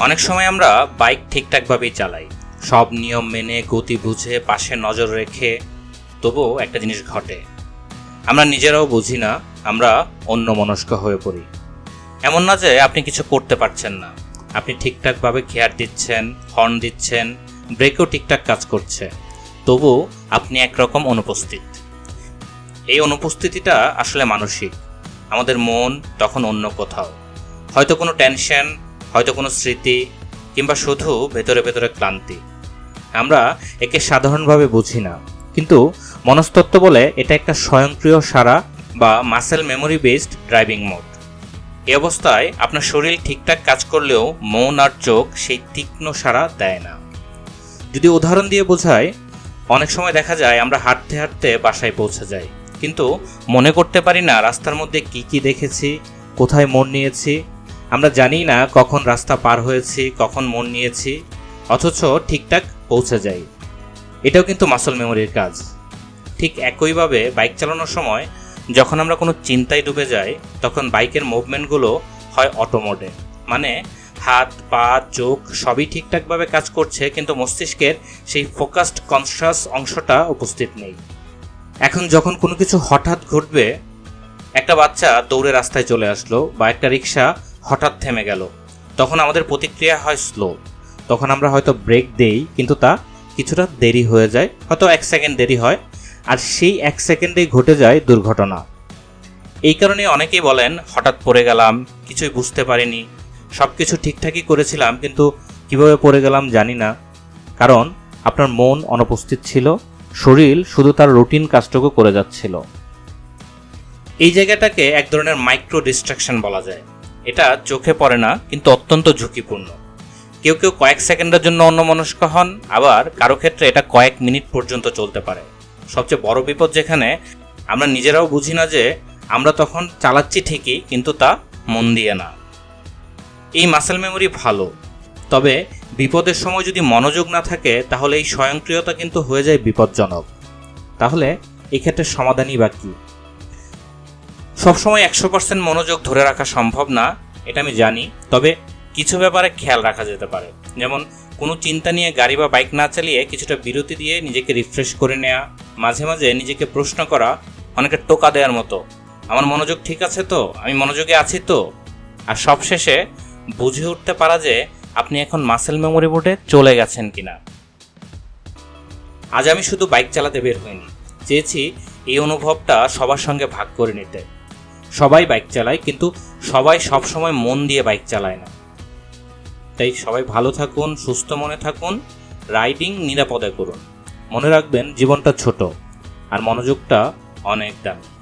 অনেক সময় আমরা বাইক ঠিকঠাকভাবেই চালাই। সব নিয়ম মেনে, গতি বুঝে, পাশে নজর রেখে, তবুও একটা জিনিস ঘটে। আমরা নিজেরাও বুঝি না, আমরা অন্য মনস্ক হয়ে পড়ি। এমন না যে আপনি কিছু করতে পারছেন না। আপনি ঠিকঠাকভাবে খেয়ার দিচ্ছেন, হর্ন দিচ্ছেন, ব্রেকও ঠিকঠাক কাজ করছে। তবু আপনি একরকম অনুপস্থিত। এই অনুপস্থিতিটা আসলে মানসিক। আমাদের মন তখন অন্য কোথাও। হয়তো কোনো টেনশন হয়তো কোনো স্মৃতি কিংবা শুধু ভেতরে ভেতরে ক্লান্তি। আমরা একে সাধারণভাবে বুঝি না। কিন্তু মনস্তত্ত্ব বলে এটা একটা স্বয়ংক্রিয় সারা বা muscle memory based driving mode এ অবস্থায় আপনার শরীর ঠিকঠাক কাজ করলেও মন আর চোখ সেই তীক্ষ্ণ সারা দেয় না। যদি উদাহরণ দিয়ে বোঝায় অনেক সময় দেখা যায় আমরা হাঁটতে হাঁটতে বাসায় পৌঁছে যাই। কিন্তু মনে করতে পারি না রাস্তার মধ্যে কি কি দেখেছি, কোথায় মন নিয়েছি আমরা জানি না কখন রাস্তা পার হয়েছি, কখন মন নিয়েছি, অথচ ঠিকঠাক পৌঁছে যাই। এটাও কিন্তু মাসল মেমোরির কাজ। ঠিক একইভাবে বাইক চালানোর সময় যখন আমরা কোনো চিন্তায় ডুবে যাই, তখন বাইকের মুভমেন্টগুলো হয় অটো মোডে মানে হাত, পা, চোখ সবই ঠিকঠাকভাবে কাজ করছে, কিন্তু মস্তিষ্কের সেই ফোকাসড কনসাস অংশটা উপস্থিত নেই। এখন যখন কোনো কিছু হঠাৎ ঘটবে, একটা বাচ্চা দৌড়ে রাস্তায় চলে আসলো বা একটা রিক্সা হঠাৎ থেমে গেল। তখন আমাদের প্রতিক্রিয়া হয় স্লো তখন আমরা হয়তো ব্রেক দেই, কিন্তু তা কিছুটা দেরি হয়ে যায়, হয়তো এক সেকেন্ড দেরি হয়, আর সেই এক সেকেন্ডেই ঘটে যায় দুর্ঘটনা। এই কারণে অনেকেই বলেন, হঠাৎ পড়ে গেলাম, কিছুই বুঝতে পারিনি সব কিছু ঠিকঠাকই করেছিলাম, কিন্তু কীভাবে পড়ে গেলাম জানি না। কারণ আপনার মন অনুপস্থিত ছিল, শরীর শুধু তার রুটিন কাজটুকু করে যাচ্ছিল। এই জায়গাটাকে এক ধরনের মাইক্রো ডিস্ট্রাকশন বলা যায়। এটা চোখে পড়ে না, কিন্তু অত্যন্ত ঝুঁকিপূর্ণ। কেউ কেউ কয়েক সেকেন্ডের জন্য অন্যমনস্ক হন, আবার কারও ক্ষেত্রে এটা কয়েক মিনিট পর্যন্ত চলতে পারে। সবচেয়ে বড় বিপদ যেখানে, আমরা নিজেরাও বুঝি না যে আমরা তখন চালাচ্ছি ঠিকই, কিন্তু তা মন দিয়ে না। এই মাসেল মেমোরি ভালো। তবে বিপদের সময় যদি মনোযোগ না থাকে, তাহলে এই স্বয়ংক্রিয়তা কিন্তু হয়ে যায় বিপজ্জনক। তাহলে এক্ষেত্রে সমাধানই বা কী? সবসময় একশো পার্সেন্ট মনোযোগ ধরে রাখা সম্ভব না, এটা আমি জানি। তবে কিছু ব্যাপারে খেয়াল রাখা যেতে পারে। যেমন, কোনো চিন্তা নিয়ে গাড়ি বা বাইক না চালিয়ে কিছুটা বিরতি দিয়ে নিজেকে রিফ্রেশ করে নেওয়া মাঝে মাঝে নিজেকে প্রশ্ন করা, অনেকে টোকা দেওয়ার মতো, আমার মনোযোগ ঠিক আছে তো? আমি মনোযোগে আছি তো? আর সবশেষে, বুঝে উঠতে পারা যে আপনি এখন মাসেল মেমোরি বোর্ডে চলে গেছেন কিনা। আজ আমি শুধু বাইক চালাতে বের হইনি, চেয়েছি এই অনুভবটা সবার সঙ্গে ভাগ করে নিতে। সবাই বাইক চালায়, কিন্তু সবাই সব সময় মন দিয়ে বাইক চালায় না। তাই সবাই ভালো থাকুন, সুস্থ মনে থাকুন, রাইডিং নিরাপদে করুন। মনে রাখবেন, জীবনটা ছোট আর মনোযোগটা অনেক দামি।